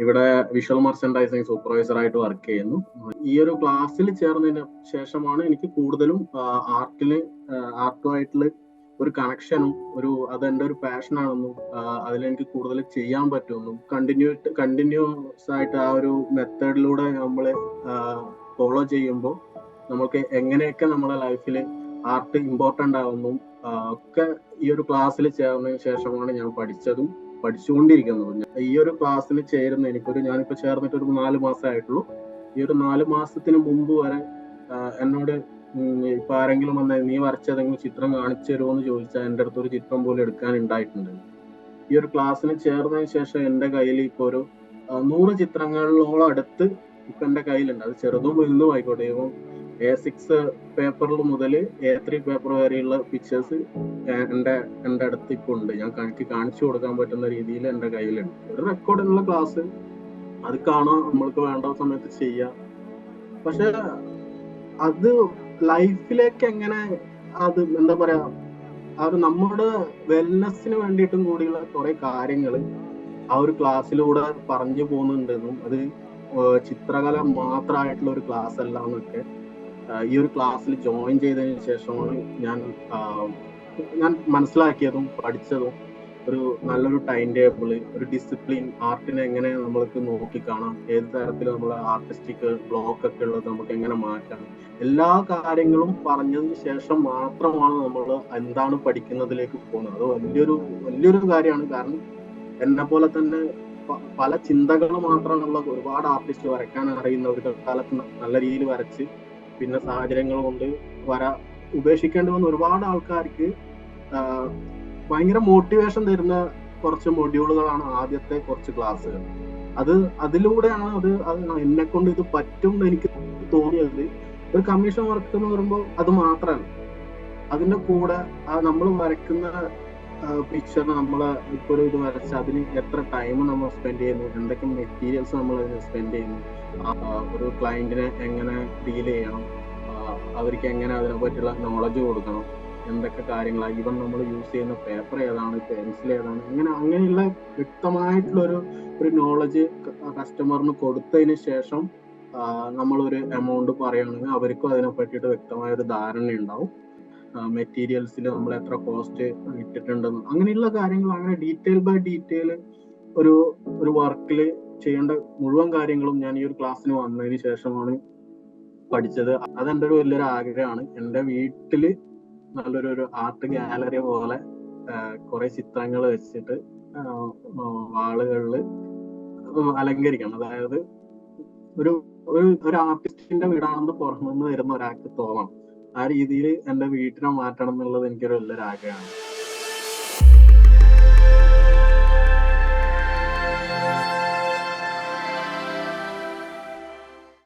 ഇവിടെ visual merchandising supervisor ആയിട്ട് work ചെയ്യുന്നു. ഈ ഒരു ക്ലാസ്സിൽ ചേർന്നതിന് ശേഷമാണ് എനിക്ക് കൂടുതലും ആർട്ടിൽ ആർട്ടുമായിട്ടുള്ള ഒരു കണക്ഷനും ഒരു അത് എന്റെ ഒരു പാഷനാണെന്നും അതിലെനിക്ക് കൂടുതൽ ചെയ്യാൻ പറ്റുമെന്നും കണ്ടിന്യൂ കണ്ടിന്യൂസ് ആയിട്ട് ആ ഒരു മെത്തേഡിലൂടെ നമ്മൾ ഫോളോ ചെയ്യുമ്പോൾ നമുക്ക് എങ്ങനെയൊക്കെ നമ്മുടെ ലൈഫിൽ ആർട്ട് ഇമ്പോർട്ടന്റ് ആവുന്നു ഒക്കെ ഈ ഒരു ക്ലാസ്സിൽ ചേർന്നതിന് ശേഷമാണ് ഞാൻ പഠിച്ചതും പഠിച്ചുകൊണ്ടിരിക്കുന്നത്. ഈ ഒരു ക്ലാസ്സിൽ ചേരുന്ന എനിക്കൊരു ഞാനിപ്പോ ചേർന്നിട്ട് ഒരു നാല് മാസമായിട്ടുള്ളൂ ഈ ഒരു നാല് മാസത്തിന് മുമ്പ് വരെ എന്നോട് ഇപ്പൊ ആരെങ്കിലും വന്ന നീ വരച്ചതെങ്കിലും ചിത്രം കാണിച്ചു തരുമോ എന്ന് ചോദിച്ചാൽ എന്റെ അടുത്ത് ഒരു ചിത്രം പോലും എടുക്കാൻ ഉണ്ടായിട്ടുണ്ട്. ഈ ഒരു ക്ലാസ്സിന് ചേർന്നതിന് ശേഷം എന്റെ കയ്യിൽ ഇപ്പോൾ ഒരു നൂറ് ചിത്രങ്ങളിലോളം അടുത്ത് ഇപ്പൊ എന്റെ കയ്യിലുണ്ട്. അത് ചെറുതും വലുതും ആയിക്കോട്ടെ. എ സിക്സ് പേപ്പറിൽ മുതൽ എ ത്രീ പേപ്പർ വരെയുള്ള പിക്ചേഴ്സ് എന്റെ എന്റെ അടുത്ത് ഇപ്പോൾ ഉണ്ട് ഞാൻ എനിക്ക് കാണിച്ചു കൊടുക്കാൻ പറ്റുന്ന രീതിയിൽ എന്റെ കയ്യിലുണ്ട്. ഒരു റെക്കോർഡിനുള്ള ക്ലാസ് അത് കാണാൻ നമ്മൾക്ക് വേണ്ട സമയത്ത് ചെയ്യാം. പക്ഷെ അത് ലൈഫിലേക്ക് എങ്ങനെ അത് എന്താ പറയാ അത് നമ്മുടെ വെൽനെസ്സിന് വേണ്ടിയിട്ടും കൂടിയുള്ള കുറെ കാര്യങ്ങൾ ആ ഒരു ക്ലാസ്സിലൂടെ പറഞ്ഞു പോകുന്നുണ്ടെന്നും അത് ചിത്രകല മാത്രമായിട്ടുള്ള ഒരു ക്ലാസ് അല്ല എന്നൊക്കെ ഈ ഒരു ക്ലാസ്സിൽ ജോയിൻ ചെയ്തതിന് ശേഷമാണ് ഞാൻ ഞാൻ മനസ്സിലാക്കിയതും പഠിച്ചതും ഒരു നല്ലൊരു ടൈം ടേബിൾ ഒരു ഡിസിപ്ലിൻ ആർട്ടിനെ എങ്ങനെ നമ്മൾക്ക് നോക്കിക്കാണാം ഏത് തരത്തിൽ നമ്മൾ ആർട്ടിസ്റ്റിക് ബ്ലോക്ക് ഒക്കെ ഉള്ളത് നമുക്ക് എങ്ങനെ മാറ്റാം. എല്ലാ കാര്യങ്ങളും പറഞ്ഞതിന് ശേഷം മാത്രമാണ് നമ്മൾ എന്താണ് പഠിക്കുന്നതിലേക്ക് പോകുന്നത്. അത് വലിയൊരു വലിയൊരു കാര്യമാണ്. കാരണം എന്നെ പോലെ തന്നെ പല ചിന്തകൾ മാത്രമുള്ള ഒരുപാട് ആർട്ടിസ്റ്റ് വരയ്ക്കാൻ അറിയുന്ന ഒരു കാലത്ത് നല്ല രീതിയിൽ വരച്ച് പിന്നെ സാഹചര്യങ്ങൾ കൊണ്ട് വരാ ഉപേക്ഷിക്കേണ്ടി വന്ന ഒരുപാട് ആൾക്കാർക്ക് ഭയങ്കര മോട്ടിവേഷൻ തരുന്ന കുറച്ച് മൊഡ്യൂളുകളാണ് ആദ്യത്തെ കുറച്ച് ക്ലാസ്സുകൾ അത് അതിലൂടെയാണ് അത് എന്നെ കൊണ്ട് ഇത് പറ്റും എന്ന് എനിക്ക് തോന്നിയത്. ഒരു കമ്മീഷൻ വർക്ക് എന്ന് പറയുമ്പോൾ അത് മാത്രമല്ല അതിന്റെ കൂടെ നമ്മൾ വരയ്ക്കുന്ന പിക്ചർ നമ്മൾ ഇപ്പോൾ ഇത് വരച്ച് അതിന് എത്ര ടൈം നമ്മൾ സ്പെൻഡ് ചെയ്യുന്നു എന്തൊക്കെ മെറ്റീരിയൽസ് നമ്മൾ അതിന് സ്പെൻഡ് ചെയ്യുന്നു ഒരു ക്ലയന്റിനെ എങ്ങനെ ഡീൽ ചെയ്യണം അവർക്ക് എങ്ങനെ അതിനെ പറ്റിയുള്ള നോളജ് കൊടുക്കണം എന്തൊക്കെ കാര്യങ്ങളാണ് ഈവൻ നമ്മൾ യൂസ് ചെയ്യുന്ന പേപ്പർ ഏതാണ് പെൻസിൽ ഏതാണ് അങ്ങനെ അങ്ങനെയുള്ള വ്യക്തമായിട്ടുള്ളൊരു ഒരു നോളജ് കസ്റ്റമറിന് കൊടുത്തതിന് ശേഷം നമ്മളൊരു എമൗണ്ട് പറയുകയാണെങ്കിൽ അവർക്കും അതിനെ പറ്റിയിട്ട് വ്യക്തമായ ഒരു ധാരണ ഉണ്ടാവും മെറ്റീരിയൽസിൽ നമ്മൾ എത്ര കോസ്റ്റ് ഇട്ടിട്ടുണ്ടെന്ന് അങ്ങനെയുള്ള കാര്യങ്ങൾ അങ്ങനെ ഡീറ്റെയിൽ ബൈ ഡീറ്റെയിൽ ഒരു ഒരു വർക്കിൽ ചെയ്യേണ്ട മുഴുവൻ കാര്യങ്ങളും ഞാൻ ഈ ഒരു ക്ലാസ്സിന് വന്നതിന് ശേഷമാണ് പഠിച്ചത്. അതെന്റെ ഒരു വലിയൊരു ആഗ്രഹമാണ്. എന്റെ വീട്ടിൽ നല്ലൊരു ഒരു ആർട്ട് ഗാലറി പോലെ കുറെ ചിത്രങ്ങൾ വെച്ചിട്ട് വാളുകളിൽ അലങ്കരിക്കണം. അതായത് ഒരു ഒരു ആർട്ടിസ്റ്റിന്റെ വീടാണെന്ന് പുറമെന്ന് വരുന്ന ഒരാൾക്ക് തോന്നണം. ആ രീതിയിൽ എന്റെ വീട്ടിനെ മാറ്റണം എന്നുള്ളത് എനിക്കൊരു വലിയൊരു ആഗ്രഹമാണ്.